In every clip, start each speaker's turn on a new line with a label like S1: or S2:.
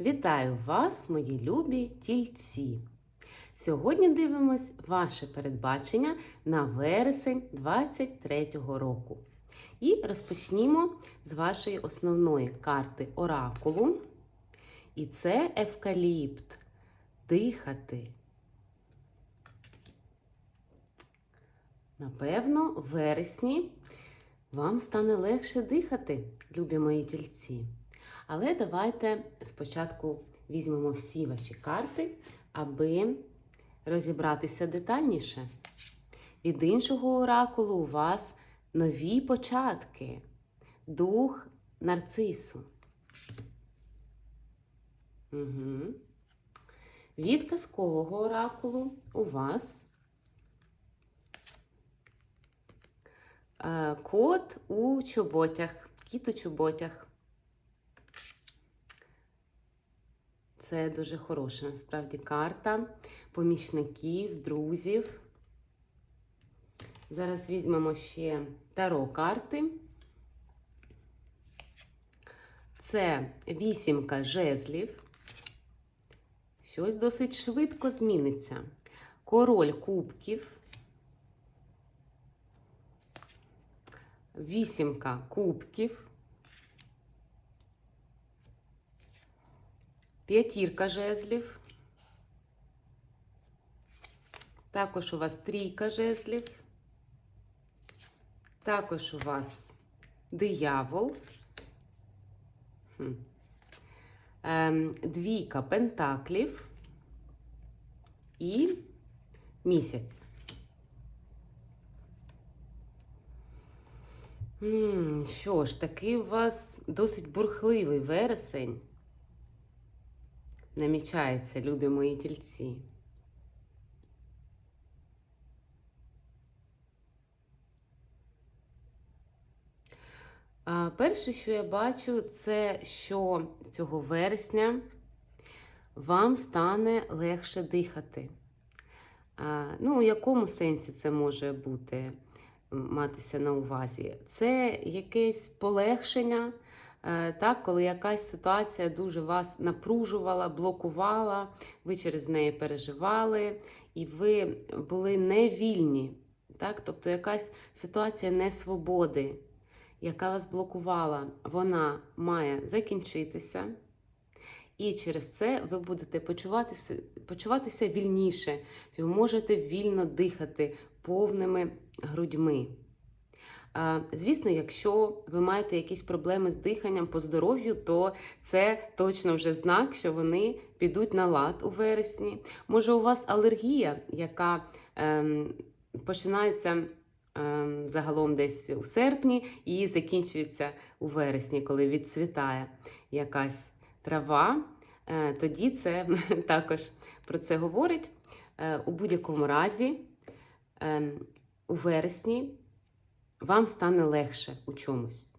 S1: Вітаю вас, мої любі тільці! Сьогодні дивимось ваше передбачення на вересень 23-го року. І розпочнімо з вашої основної карти Оракулу. І це евкаліпт. Дихати. Напевно, в вересні вам стане легше дихати, любі мої тільці. Але давайте спочатку візьмемо всі ваші карти, аби розібратися детальніше. Від іншого оракулу у вас нові початки, дух нарцису. Угу. Від казкового оракулу у вас е, кот у чоботях, кіт у чоботях. Це дуже хороша насправді карта помічників, друзів. Зараз візьмемо ще таро карти. Це вісімка жезлів. Щось досить швидко зміниться. Король кубків. Вісімка кубків. П'ятірка жезлів. Також у вас трійка жезлів. Також у вас диявол. Ем, двійка пентаклів і місяць. Що ж, такий у вас досить бурхливий вересень намічається, любі мої тільці. Перше, що я бачу, це що цього вересня вам стане легше дихати. Ну, у якому сенсі це може бути матися на увазі? Це якесь полегшення. Е, так, коли якась ситуація дуже вас напружувала, блокувала, ви через неї переживали, і ви були невільні. Так? Тобто якась ситуація несвободи, яка вас блокувала, вона має закінчитися. І через це ви будете почуватися почуватися вільніше, ви можете вільно дихати повними грудьми. Звісно, якщо ви маєте якісь проблеми з диханням по здоров'ю, то це точно вже знак, що вони підуть на лад у вересні. Може, у вас алергія, яка ем, починається ем, загалом десь у серпні і закінчується у вересні, коли відцвітає якась трава. Е, тоді це також про це говорить. Е, у будь-якому разі, е, у вересні вам стане легше у чомусь.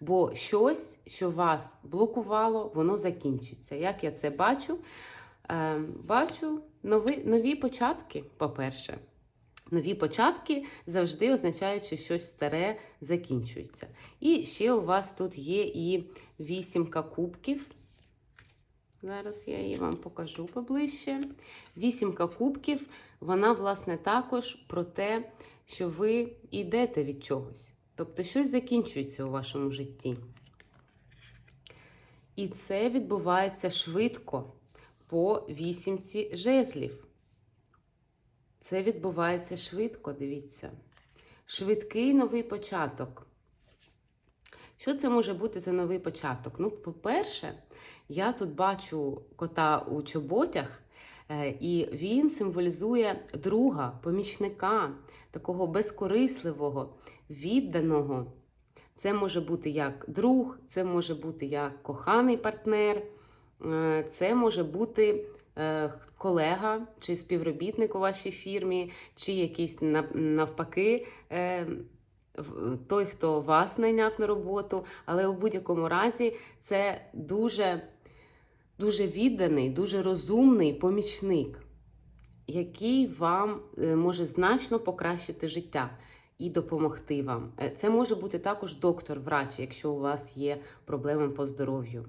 S1: Бо щось, що вас блокувало, воно закінчиться. Як я це бачу? Е, бачу нові, нові початки, по-перше. Нові початки завжди означають, що щось старе закінчується. І ще у вас тут є і вісімка кубків. Зараз я її вам покажу поближче. Вісімка кубків, вона, власне, також про те, що ви йдете від чогось. Тобто щось закінчується у вашому житті. І це відбувається швидко по вісімці жезлів. Це відбувається швидко, дивіться. Швидкий новий початок. Що це може бути за новий початок? Ну, по-перше, я тут бачу кота у чоботях, і він символізує друга, помічника, такого безкорисливого, відданого. Це може бути як друг, це може бути як коханий партнер, е, це може бути е, колега чи співробітник у вашій фірмі, чи якийсь навпаки той, хто вас найняв на роботу, але у будь-якому разі це дуже, дуже відданий, дуже розумний помічник, який вам е, може значно покращити життя. І допомогти вам. Е, це може бути також доктор-врач, якщо у вас є проблеми по здоров'ю.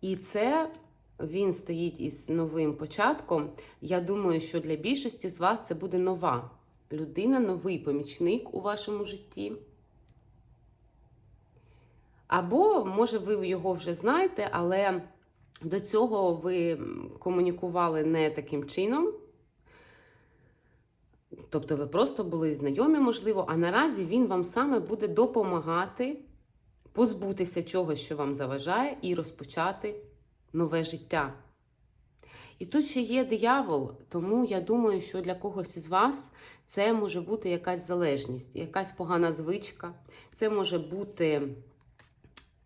S1: І це він стоїть із новим початком. Я думаю, що для більшості з вас це буде нова людина, новий помічник у вашому житті. Або, може, ви його вже знаєте, але до цього ви комунікували не таким чином. Тобто ви просто були знайомі, можливо, а наразі він вам саме буде допомагати позбутися чогось, що вам заважає, і розпочати нове життя. І тут ще є диявол, тому я думаю, що для когось із вас це може бути якась залежність, якась погана звичка, це може бути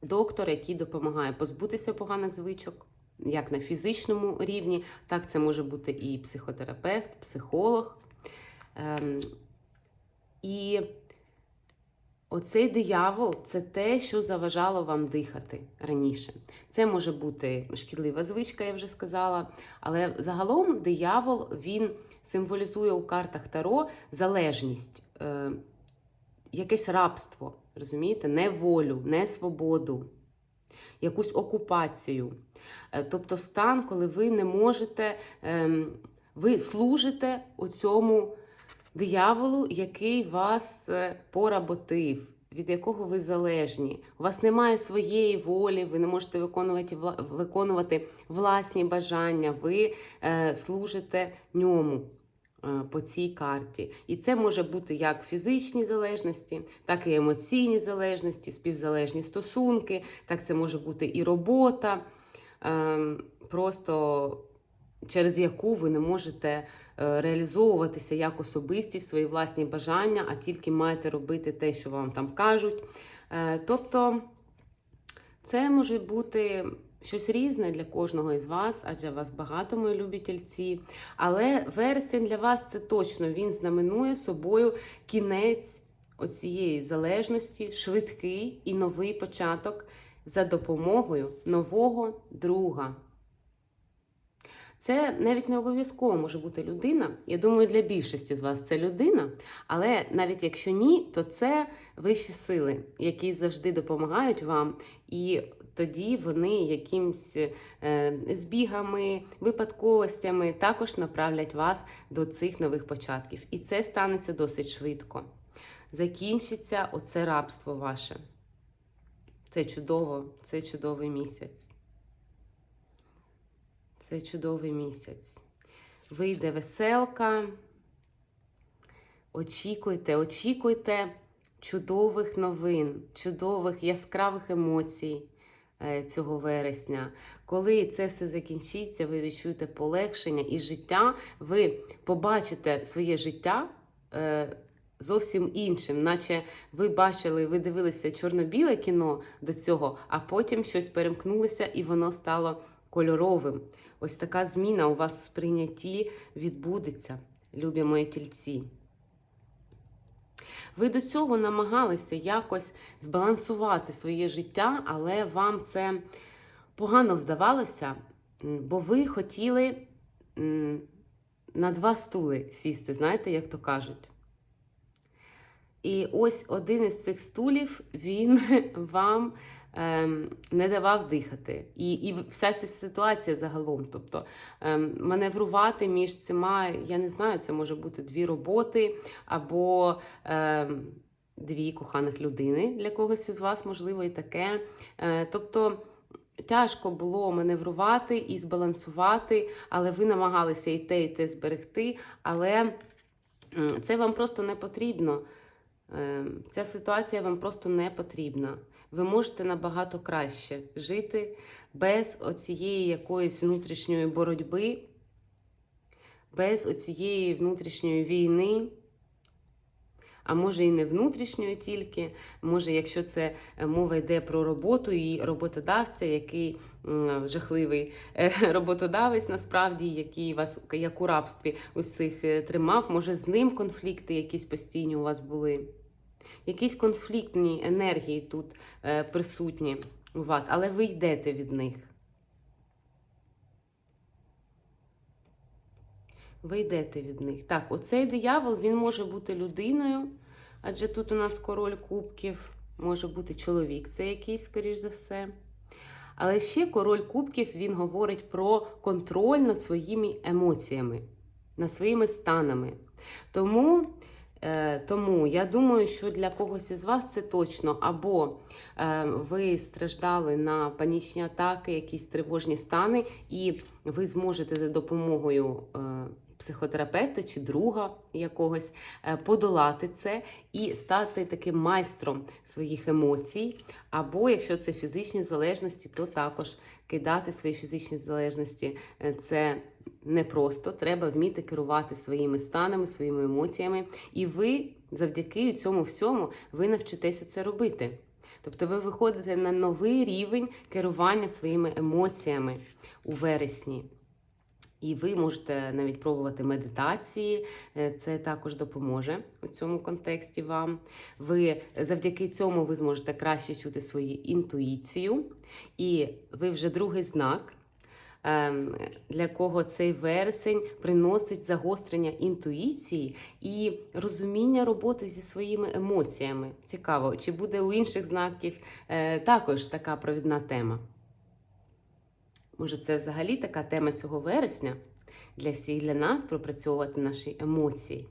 S1: доктор, який допомагає позбутися поганих звичок, як на фізичному рівні, так це може бути і психотерапевт, психолог. Ем, і оцей диявол це те, що заважало вам дихати раніше. Це може бути шкідлива звичка, я вже сказала. Але загалом диявол він символізує у картах Таро залежність, е, якесь рабство, розумієте, не волю, не свободу, якусь окупацію. Е, тобто стан, коли ви не можете, е, ви служите у цьому дияволу, який вас е, поработив, від якого ви залежні. У вас немає своєї волі, ви не можете виконувати виконувати власні бажання, ви е, служите ньому по цій карті. І це може бути як фізичні залежності, так і емоційні залежності, співзалежні стосунки, так це може бути і робота. е, Просто через яку ви не можете е, реалізовуватися як особистість, свої власні бажання, а тільки маєте робити те, що вам там кажуть. Е, Тобто це може бути щось різне для кожного із вас, адже вас багато, мої любі тільці. Але вересень для вас це точно він знаменує собою кінець оцієї залежності, швидкий і новий початок за допомогою нового друга. Це навіть не обов'язково може бути людина. Я думаю, для більшості з вас це людина. Але навіть якщо ні, то це вищі сили, які завжди допомагають вам. І тоді вони якимсь е, збігами, випадковостями також направлять вас до цих нових початків. І це станеться досить швидко. Закінчиться оце рабство ваше. Це чудово, це чудовий місяць. Це чудовий місяць. Вийде веселка. Очікуйте, очікуйте чудових новин, чудових яскравих емоцій цього вересня. Коли це все закінчиться, ви відчуєте полегшення і життя, ви побачите своє життя. е, Зовсім іншим, наче ви бачили, ви дивилися чорно-біле кіно до цього, а потім щось перемкнулося і воно стало кольоровим. Ось така зміна у вас у сприйнятті відбудеться, любі мої тільці. Ви до цього намагалися якось збалансувати своє життя, але вам це погано вдавалося, бо ви хотіли на два стули сісти, знаєте, як то кажуть. І ось один із цих стулів він вам ем, не давав дихати. І, і вся ситуація загалом. Тобто ем, маневрувати між цими, я не знаю, це може бути дві роботи або ем, дві коханих людини для когось із вас, можливо, і таке. Е, тобто. Тяжко було маневрувати і збалансувати, але ви намагалися і те, і те зберегти. Але це вам просто не потрібно. Е, Ця ситуація вам просто не потрібна. Ви можете набагато краще жити без оцієї якоїсь внутрішньої боротьби, без оцієї внутрішньої війни. А може і не внутрішньої тільки, може, якщо це е, мова йде про роботу і роботодавця, який жахливий е, роботодавець, насправді, який вас як у рабстві усіх е, тримав, може з ним конфлікти якісь постійні у вас були. Якісь конфліктні енергії тут присутні у вас, але ви йдете від них. Ви йдете від них. Так, оцей диявол він може бути людиною, адже тут у нас король кубків, може бути чоловік, це якийсь, скоріш за все. Але ще король кубків він говорить про контроль над своїми емоціями, над своїми станами. Тому, е, тому я думаю, що для когось із вас це точно або е, ви страждали на панічні атаки, якісь тривожні стани, і ви зможете за допомогою. Психотерапевта чи друга якогось е, подолати це і стати таким майстром своїх емоцій. Або якщо це фізичні залежності, то також кидати свої фізичні залежності. Е, Це непросто. Треба вміти керувати своїми станами, своїми емоціями. І ви завдяки цьому всьому ви навчитеся це робити. Тобто ви виходите на новий рівень керування своїми емоціями у вересні. І ви можете навіть пробувати медитації, е, це також допоможе у цьому контексті вам. Ви завдяки цьому ви зможете краще чути свою інтуїцію, і ви вже другий знак, ем, для кого цей вересень приносить загострення інтуїції і розуміння роботи зі своїми емоціями. Цікаво, чи буде у інших знаків е, також така провідна тема? Може, це взагалі така тема цього вересня для всіх для нас пропрацьовувати наші емоції.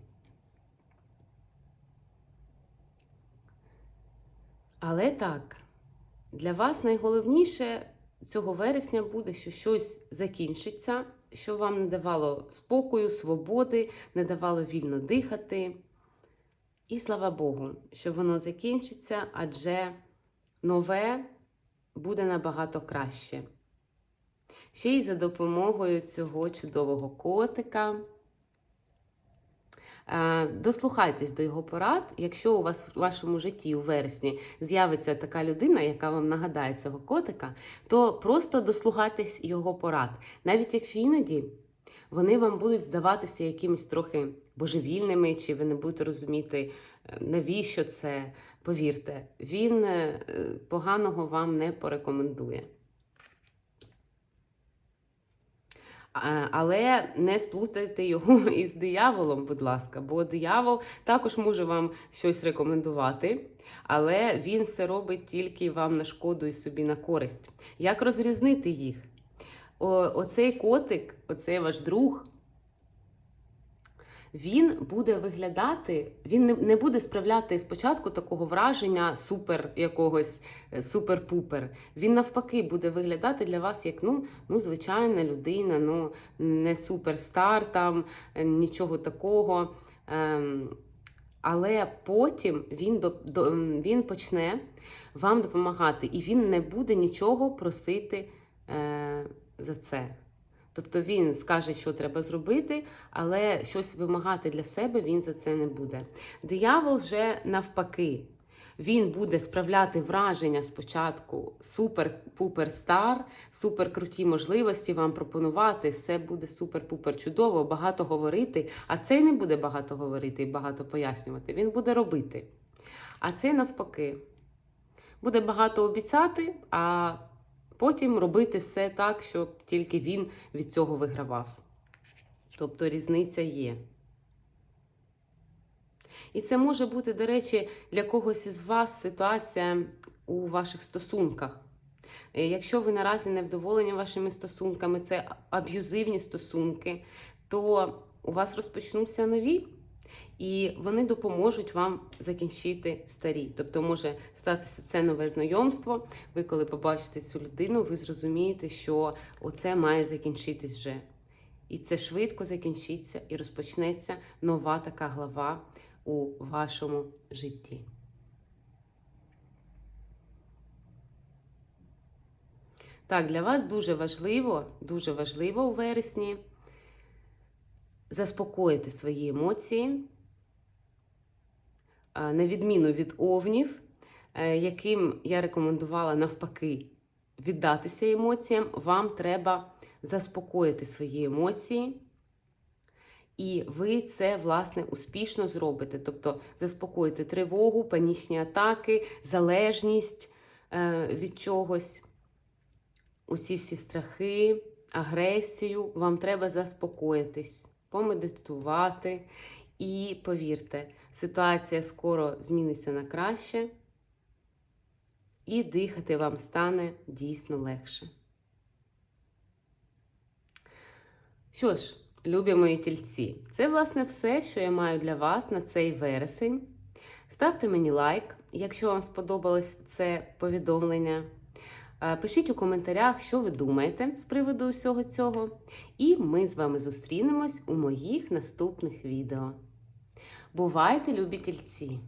S1: Але так, для вас найголовніше цього вересня буде, що щось закінчиться, що вам не давало спокою, свободи, не давало вільно дихати. І слава Богу, що воно закінчиться, адже нове буде набагато краще ще й за допомогою цього чудового котика. Е, Дослухайтесь до його порад. Якщо у вас в вашому житті у вересні з'явиться така людина, яка вам нагадає цього котика, то просто дослухайтесь його порад. Навіть якщо іноді вони вам будуть здаватися якимись трохи божевільними, чи ви не будете розуміти, е, навіщо це. Повірте, він е, поганого вам не порекомендує. А, Але не сплутайте його із дияволом, будь ласка, бо диявол також може вам щось рекомендувати, але він все робить тільки вам на шкоду і собі на користь. Як розрізнити їх? О, Оцей котик, оцей ваш друг. Він буде виглядати, він не, буде справляти спочатку такого враження супер якогось е, супер-пупер. Він навпаки буде виглядати для вас як ну, ну звичайна людина, ну не суперстар, там е, нічого такого. Ем, але потім він до, до, він почне вам допомагати, і він не буде нічого просити е, за це. Тобто він скаже, що треба зробити, але щось вимагати для себе він за це не буде. Диявол вже навпаки. Він буде справляти враження спочатку супер-пупер стар, супер круті можливості вам пропонувати. Все буде супер-пупер чудово, багато говорити. А цей не буде багато говорити і багато пояснювати. Він буде робити. А цей навпаки. Буде багато обіцяти, а потім робити все так, щоб тільки він від цього вигравав. Тобто різниця є. І це може бути, до речі, для когось із вас ситуація у ваших стосунках. Е, Якщо ви наразі не вдоволені вашими стосунками, це аб'юзивні стосунки, то у вас розпочнуться нові, і вони допоможуть вам закінчити старі. Тобто може статися це нове знайомство. Ви, коли побачите цю людину, ви зрозумієте, що оце має закінчитись вже. І це швидко закінчиться і розпочнеться нова така глава у вашому житті. Так, для вас дуже важливо, дуже важливо у вересні заспокоїти свої емоції, на відміну від овнів, е, яким я рекомендувала навпаки віддатися емоціям, вам треба заспокоїти свої емоції. І ви це, власне, успішно зробите. Тобто заспокоїти тривогу, панічні атаки, залежність е, від чогось, оці всі страхи, агресію. Вам треба заспокоїтись, помедитувати. І повірте, ситуація скоро зміниться на краще. і дихати вам стане дійсно легше. Що ж, любі мої тільці, це власне все, що я маю для вас на цей вересень. Ставте мені лайк, якщо вам сподобалось це повідомлення. Е, Пишіть у коментарях, що ви думаєте з приводу усього цього. І ми з вами зустрінемось у моїх наступних відео. Бувайте, любі тільці!